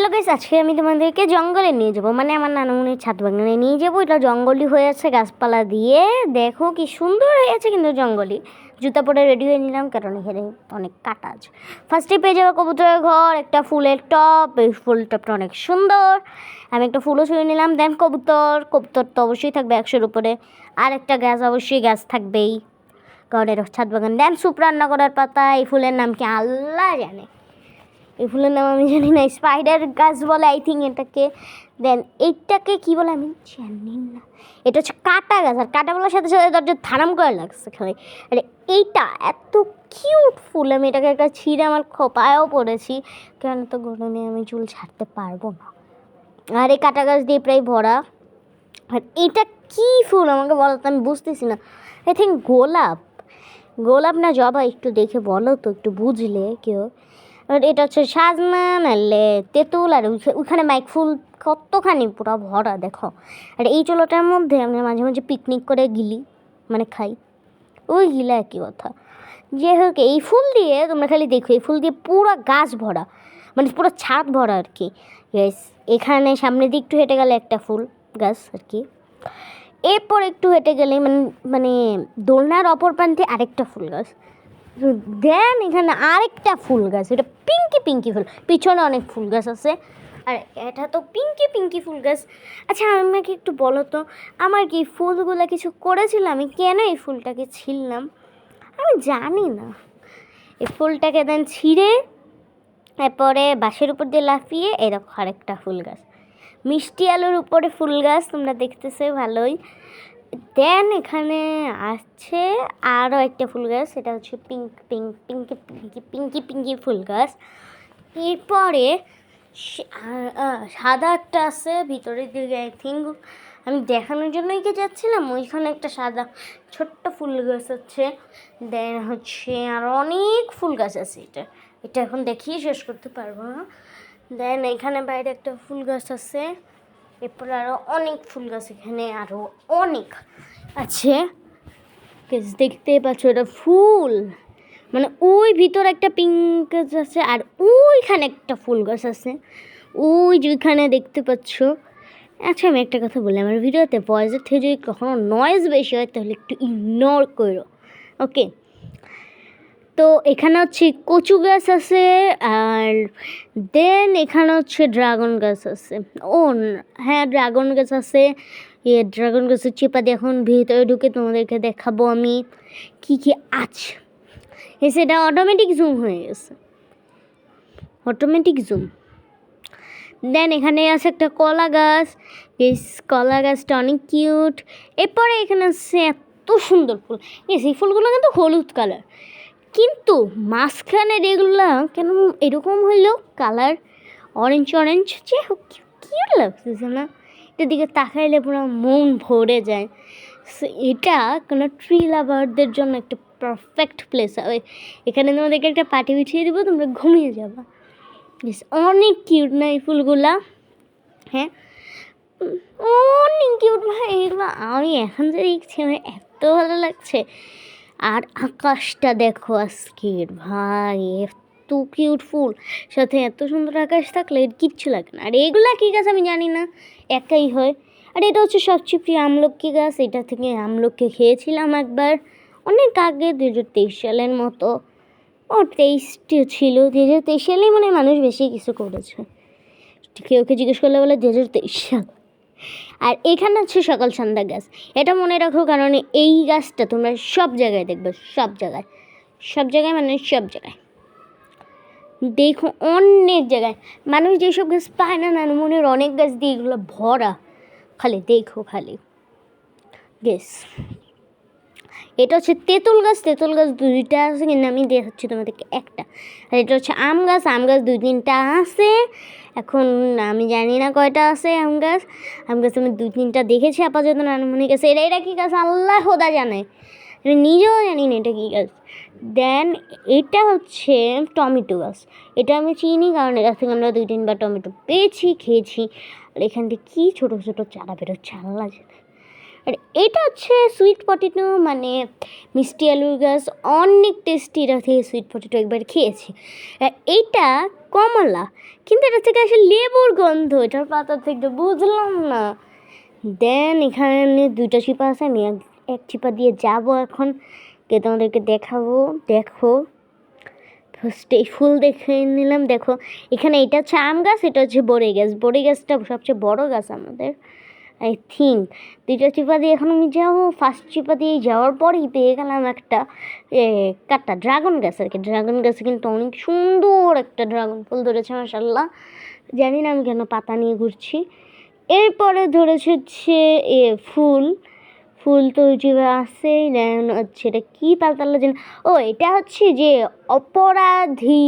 Hello guys, আজকে আমি তোমাদেরকে জঙ্গলে নিয়ে যাব। মানে আমার নানুমনির ছাদ বাগানে নিয়ে যাব। এটা জঙ্গলই হয়ে আছে গাছপালা দিয়ে। দেখো কি সুন্দর হয়ে আছে কিন্তু জঙ্গলই। জুতা পরে রেডি হয়ে নিলাম, কারণ এখানে অনেক কাটা আছে। ফার্স্টে পেয়ে যাব কবুতরের ঘর, একটা ফুলের টপ। এই ফুল টপটা অনেক সুন্দর। আমি একটা ফুলও ছুঁয়ে নিলাম। দেন কবুতর কবুতর তো অবশ্যই থাকবে একশোর উপরে। আর একটা গাছ, অবশ্যই গাছ থাকবেই। কারণ এটা ছাদ বাগান। দেন স্যুপ রান্না করার পাতা, এই ফুলের নাম কি আল্লাহ জানে। এই ফুলের নাম আমি জানি না স্পাইডার গাছ বলে আই থিঙ্ক এটাকে। দেন এইটাকে কি বলে আমি জানি না। এটা হচ্ছে কাটা গাছ, আর কাটা বলার সাথে সাথে দরজা থারাম করে লাগছে খালি। আরে এইটা এত কিউট ফুল, আমি এটাকে একটা ছিঁড়ে আমার খোপায়ও পড়েছি। কেন তো গরমে আমি চুল ছাড়তে পারব না। আর এই কাটা গাছ দিয়ে প্রায় ভরা। আর এটা কি ফুল, আমাকে বলো তো, আমি বুঝতেছি না। আই থিঙ্ক গোলাপ। গোলাপ না জবা একটু দেখে বলো তো, একটু বুঝলে কেউ। এটা হচ্ছে সাজনা নাহলে তেঁতুল আর ওইখা- ওইখানে মাইক ফুল কতখানি পুরো ভরা, দেখো। আর এই চুলোটার মধ্যে আমরা মাঝে মাঝে পিকনিক করে গিলি মানে খাই। ওই গিলা একই কথা। যে হোক, এই ফুল দিয়ে তোমরা খালি দেখো, এই ফুল দিয়ে পুরো গাছ ভরা মানে পুরো ছাদ ভরা আর কি। এখানে সামনের দিক একটু হেঁটে গেলে একটা ফুল গাছ আর কি। এরপর একটু হেঁটে গেলে মানে মানে দোলনার অপর প্রান্তে আরেকটা ফুল গাছ। দেন এখানে আরেকটা ফুল গাছ, এটা পিঙ্কি পিঙ্কি ফুল, পিছনে অনেক ফুল গাছ আছে। আর এটা তো পিঙ্কি পিঙ্কি ফুল গাছ। আচ্ছা আমাকে একটু বলো তো, আমার কি ফুলগুলো কিছু করেছিল? আমি কেন এই ফুলটাকে ছিললাম? আমি জানি না। এই ফুলটাকে দেন ছিঁড়ে, তারপরে বাঁশের উপর দিয়ে লাফিয়ে এরকম আরেকটা ফুল গাছ। মিষ্টি আলুর উপরে ফুল গাছ, তোমরা দেখতেছো, ভালোই। দেন এখানে আসছে আরও একটা ফুল গাছ সেটা হচ্ছে pink pink pinky pinky pinky pinky ফুল গাছ। এরপরে সা- আ- আ, সাদা একটা আছে ভিতরের দিকে আই থিঙ্ক আমি দেখানোর জন্যই কি যাচ্ছিলাম? ওইখানে একটা সাদা ছোট্ট ফুল গাছ আছে। দেন হচ্ছে আর অনেক ফুল গাছ আছে এটা। এটা এখন দেখিয়ে শেষ করতে পারব না দেন এখানে বাইরে একটা ফুল গাছ আছে। এরপর আরও অনেক ফুল গাছ এখানে আরও অনেক আছে। গাছ দেখতেই পাচ্ছ এটা ফুল। মানে ওই ভিতরে একটা পিঙ্ক গাছ আছে আর ওইখানে একটা ফুল গাছ আছে। ওই যে ওইখানে দেখতে পাচ্ছ। আচ্ছা আমি একটা কথা বলি, আমার ভিডিওতে ভয়েসের থেকে যদি কখনো নয়েজ বেশি হয়, তাহলে একটু ইগনোর করো। ওকে তো এখানে হচ্ছে কচু গাছ আছে আর দেন এখানে হচ্ছে ড্রাগন গাছ আছে। ও হ্যাঁ ড্রাগন গাছ আছে। এ, ড্রাগন গাছের চেপা দিয়ে এখন ভিতরে ঢুকে তোমাদেরকে দেখাবো আমি কি কি আছে। সেটা অটোমেটিক জুম হয়ে গেছে। অটোমেটিক জুম দেন এখানে আছে একটা কলা গাছ। বেশ, কলা গাছটা অনেক কিউট এরপরে এখানে আছে এত সুন্দর ফুল। এই ফুলগুলো কিন্তু হলুদ কালার কিন্তু মাঝখানের এগুলো কেন এরকম হইল কালার অরেঞ্জ অরেঞ্জ যে কিউট লাগতেছে না? এটার দিকে তাকাইলে পুরো মন ভরে যায়। এটা কোনো ট্রি লাভারদের জন্য একটা পারফেক্ট প্লেস হবে এখানে তোমাদেরকে একটা পাটি বিছিয়ে দেবো, তোমরা ঘুমিয়ে যাবা। বেশ অনেক কিউট না এই ফুলগুলা? হ্যাঁ? অনেক কিউট ভাই, এগুলো আমি এখন যে দেখছি, আমার এত ভালো লাগছে। আর আকাশটা দেখো আজকের, ভাই, এত কিউট ফুল। সাথে এত সুন্দর আকাশ থাকলে এর কিচ্ছু লাগে না। আর এগুলা কী গাছ আমি জানি না, একাই হয়। আর এটা হচ্ছে সবচেয়ে প্রিয় আমলকি গাছ। এটা থেকে আমলকি খেয়েছিলাম একবার, অনেক আগে দু হাজার তেইশ সালের মতো। ও তেইশটি ছিল দু হাজার তেইশ সালেই মানে মানুষ বেশি কিছু করেছে। কেউ কে জিজ্ঞেস করলে বলে দু হাজার তেইশ সাল? আর এখানে হচ্ছে সকাল সন্ধ্যা গাছ। এটা মনে রাখো, কারণ এই গাছটা তোমরা সব জায়গায় দেখবে, সব জায়গায়। সব জায়গায় মানে সব জায়গায়। দেখো অনেক জায়গায়। মানুষ যেসব গাছ পায় না নানুমনের অনেক গাছ দিয়ে এগুলো ভরা। খালি দেখো খালি। গেস এটা হচ্ছে তেঁতুল গাছ তেঁতুল গাছ দুইটা আছে কিন্তু আমি দেখাচ্ছি তোমাদেরকে একটা। আর এটা হচ্ছে আম গাছ আম গাছ দুই তিনটা আছে। এখন আমি জানি না কয়টা আছে আম গাছ। আম গাছ আমি দুই তিনটা দেখেছি, আপাতত নানুমনি গাছ এটা এটা কী গাছ? আল্লাহ হোদা জানে। আমি নিজেও জানি না এটা কী গাছ। দেন এটা হচ্ছে টমেটো গাছ। এটা আমি চিনি কারণ এটা থেকে আমরা দুই তিনবার টমেটো পেয়েছি, খেয়েছি। আর এখান থেকে কী ছোটো ছোটো চারা বেরোচ্ছে, আল্লাহ আর এটা হচ্ছে সুইট পটেটো মানে মিষ্টি আলুর গাছ, অনেক টেস্টি এটা থেকে সুইট পটেটো একবার খেয়েছি। আর এইটা কমলা, কিন্তু এটা থেকে আসলে লেবুর গন্ধ, এটার পাতা থেকে বুঝলাম না। দেন এখানে দুইটা চিপা আছে, আমি এক চিপা দিয়ে যাব এখন। কে তোমাদেরকে দেখাবো, দেখো। ফার্স্টে ফুল দেখে নিলাম, দেখো। এখানে এটা হচ্ছে আম গাছ, এটা হচ্ছে বড়ি গাছ। বড়ি গাছটা সবচেয়ে বড় গাছ আমাদের। আই থিঙ্ক দুইটা চিপা দিয়ে এখন আমি যাব ফার্স্ট চিপা দিয়ে যাওয়ার পরেই পেয়ে গেলাম একটা কাটটা ড্রাগন গাছ আর কি। ড্রাগন গাছে কিন্তু অনেক সুন্দর একটা ড্রাগন ফুল ধরেছে মাসাল্লাহ জানি না আমি কেন পাতা নিয়ে ঘুরছি। এরপরে ধরেছে হচ্ছে, এ, ফুল। ফুল তো যেভাবে আসেই দেন হচ্ছে এটা কী পাতালা যেন ও, এটা হচ্ছে যে অপরাধী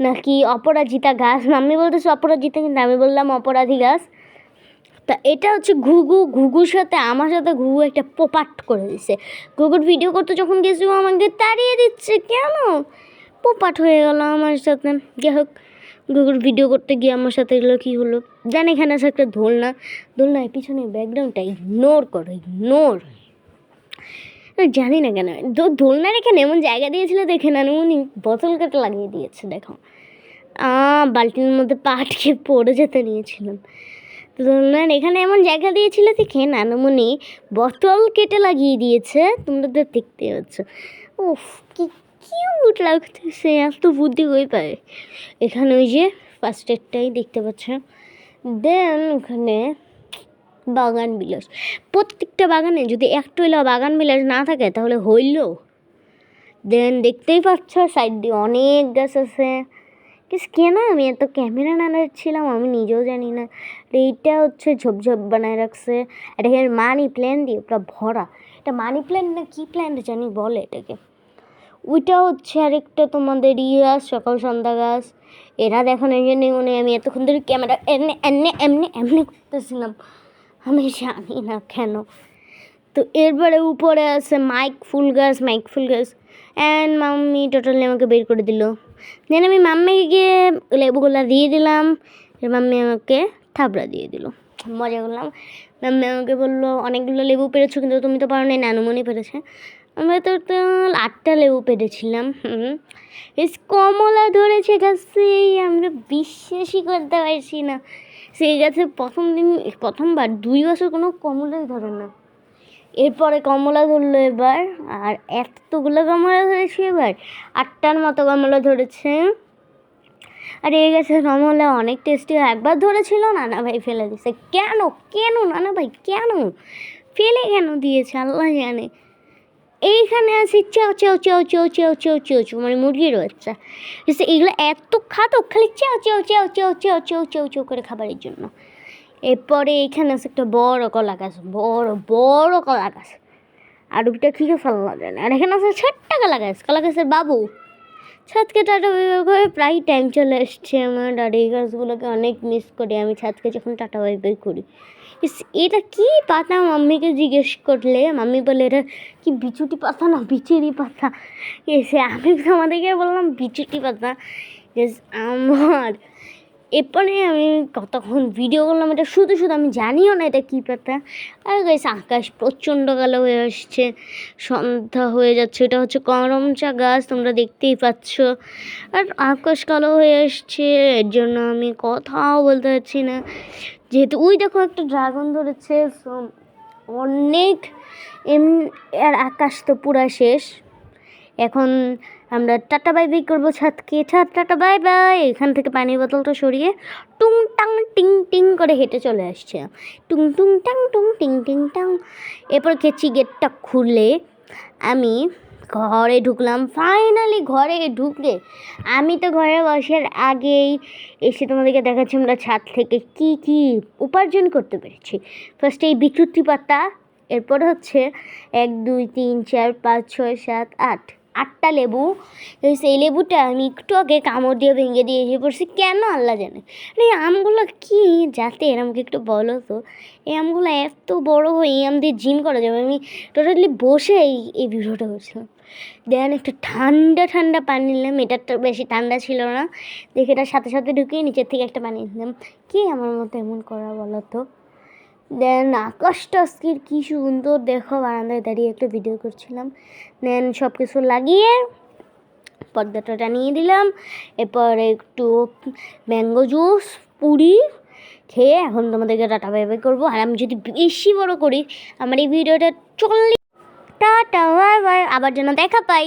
নাকি অপরাজিতা গাছ? আমি বলতেছি অপরাজিতা কিন্তু আমি বললাম অপরাধী গাছ। তা এটা হচ্ছে ঘুঘু, ঘুঘুর সাথে আমার সাথে ঘুঘু একটা পোপাট করে দিছে। ঘুঘুর ভিডিও করতে যখন গেছি ও আমাকে তাড়িয়ে দিচ্ছে, কেন? পোপাট হয়ে গেল আমার সাথে। যাই হোক, ঘুঘুর ভিডিও করতে গিয়ে আমার সাথে এগুলো কী হলো? জানি এখানে আছে একটা দোলনা। দোলনায় পিছনে ব্যাকগ্রাউন্ডটা ইগনোর করো ইগনোর জানি না কেন। দোলনার এখানে এমন জায়গা দিয়েছিল, দেখে না, উনি বোতল কাটা লাগিয়ে দিয়েছে, দেখো। বালতির মধ্যে পা আটকে পড়ে যেতে নিয়েছিলাম। তো দোলনার এখানে এমন জায়গা দিয়েছিল দেখে নানুমণি বোতল কেটে লাগিয়ে দিয়েছে, তোমরা তো দেখতে পাচ্ছ। উফ, কি কিউট লাগতেছে এত বুদ্ধি হয়ে পায়। এখানে ওই যে ফার্স্ট এডটাই দেখতে পাচ্ছ। দেন ওখানে বাগান বিলাস। প্রত্যেকটা বাগানে যদি একটু এলো বাগান বিলাস না থাকে, তাহলে হইল। দেন দেখতেই পাচ্ছ সাইড দিয়ে অনেক গাছ আছে। কিস কেন আমি এত ক্যামেরা না ছিলাম আমি নিজেও জানি না। এইটা হচ্ছে ঝোপঝোপ বানায় রাখছে। এখানে মানি প্ল্যান দিয়ে? পুরো ভরা। এটা মানি প্ল্যান্ট না কী প্ল্যান্ট জানি, বলে এটাকে। ওইটা হচ্ছে আরেকটা তোমাদের ই গাছ সকাল সন্ধ্যা গাছ। এরা দেখানোর জন্য মনে আমি এতক্ষণ ধরে ক্যামেরা এমনি এমনি এমনি এমনি করতেছিলাম। আমি জানি না কেন। তো এরপরে উপরে আছে মাইক ফুল গাছ মাইক ফুল গাছ অ্যান্ড মাম্মি টোটালি আমাকে বের করে দিল। দেন আমি মাম্মিকে গিয়ে লেবুগুলো দিয়ে দিলাম। মাম্মি আমাকে থাবড়া দিয়ে দিল। মজা করলাম। মাম্মি আমাকে বলল, অনেকগুলো লেবু পেরেছ, কিন্তু তুমি তো পারো নাই নানুমণি পেরেছে। আমরা তো আটটা লেবু পেরেছিলাম বেশ কমলা ধরেছে গাছে, আমরা বিশ্বাসই করতে পারছি না। সেই গাছে প্রথম দিন, প্রথমবার দুই বছর কোনো কমলাই ধরে না। এরপরে কমলা ধরলো এবার আর এতগুলো কমলা ধরেছে এবার আটটার মতো কমলা ধরেছে আর এই গাছে কমলা অনেক টেস্টি একবার ধরেছিল নানা ভাই ফেলে দিয়েছে কেন কেন নানা ভাই কেন ফেলে কেন দিয়েছে আল্লাহ জানে এইখানে আছে চেও চেও চেও চেও চেও চেউ চেও চেও মানে মুরগির বাচ্চা এগুলো এত খাতো খালি চেও চেও চেও চেও চেও চেউ চেও চেও করে খাবারের জন্য এরপরে এইখানে আছে একটা বড় কলা গাছ, বড় বড় কলা গাছ। আর ওইটা কী ফেলা যায় না? আর এখানে আছে ছোট্ট কলা গাছ, কলা গাছের বাবু। ছাদকে টাটা করে প্রায় টাইম চলে এসছে আমার, আর এই গাছগুলোকে অনেক মিস করি আমি। ছাদকে যখন টাটা বাই বাই করি। এটা কি পাতা? মাম্মিকে জিজ্ঞেস করলে, মাম্মি বলে, এটা কি বিচুটি পাতা না বিচুরি পাতা? এসে আমি আমাদেরকে বললাম, বিচুটি পাতা। আমার এরপরে আমি কতক্ষণ ভিডিও করলাম, এটা শুধু শুধু আমি জানিও না এটা কী পাতা আর গেছে আকাশ প্রচণ্ড কালো হয়ে আসছে, সন্ধ্যা হয়ে যাচ্ছে, এটা হচ্ছে করমচা গাছ, তোমরা দেখতেই পাচ্ছ। আর আকাশ কালো হয়ে আসছে, এর জন্য আমি কথাও বলতে পারছি না। যেহেতু, ওই দেখো একটা ড্রাগন ধরেছে অনেক এম আর আকাশ তো পুরা শেষ। এখন আমরা টাটা বাই বাই করব ছাদকে ছাদ টাটা বাই বাই। এখান থেকে পানির বোতলটা সরিয়ে টুং টাং, টিং টিং করে হেঁটে চলে আসছে। টুং টুং টাং, টুং টিং টিং টাং। এরপর কেচি গেটটা খুলে। আমি ঘরে ঢুকলাম। ফাইনালি ঘরে ঢুকে আমি তো ঘরে বসার আগেই এসে তোমাদেরকে দেখাচ্ছি আমরা ছাদ থেকে কি কি উপার্জন করতে পেরেছি। ফার্স্টে এই বিচুতি পাতা, এরপর হচ্ছে এক, দুই, তিন, চার, পাঁচ, ছয়, সাত, আট। আটটা লেবু সেই লেবুটা আমি একটু আগে কামড় দিয়ে ভেঙে দিয়ে এসে পড়ছি। কেন আল্লাহ জানে? এই আমগুলো কি জাতের? আমাকে একটু বলো তো। এই আমগুলো এত বড় হয়ে এই আম দিয়ে জিম করা যাবে। আমি টোটালি বসে এই এই ভিডিওটা করছিলাম। দেন একটা ঠান্ডা ঠান্ডা পানি নিলাম। এটা তো বেশি ঠান্ডা ছিল না। দেখে এটার সাথে সাথে ঢুকিয়ে নিচের থেকে একটা পানি নিলাম। কি আমার মতো এমন করা বলো তো? দেন আকাশটা আজকের কি সুন্দর, দেখো, বারান্দায় দাঁড়িয়ে একটা ভিডিও করছিলাম। দেন সব কিছু লাগিয়ে পর্দাটা টানিয়ে দিলাম। এরপর একটু ম্যাঙ্গো জুস পুরি খেয়ে এখন তোমাদেরকে টাটা বাই বাই করব। আর আমি যদি বেশি বড় করি, আমার এই ভিডিওটা চল্লিশ টাটা বাই বাই আবার যেন দেখা পাই।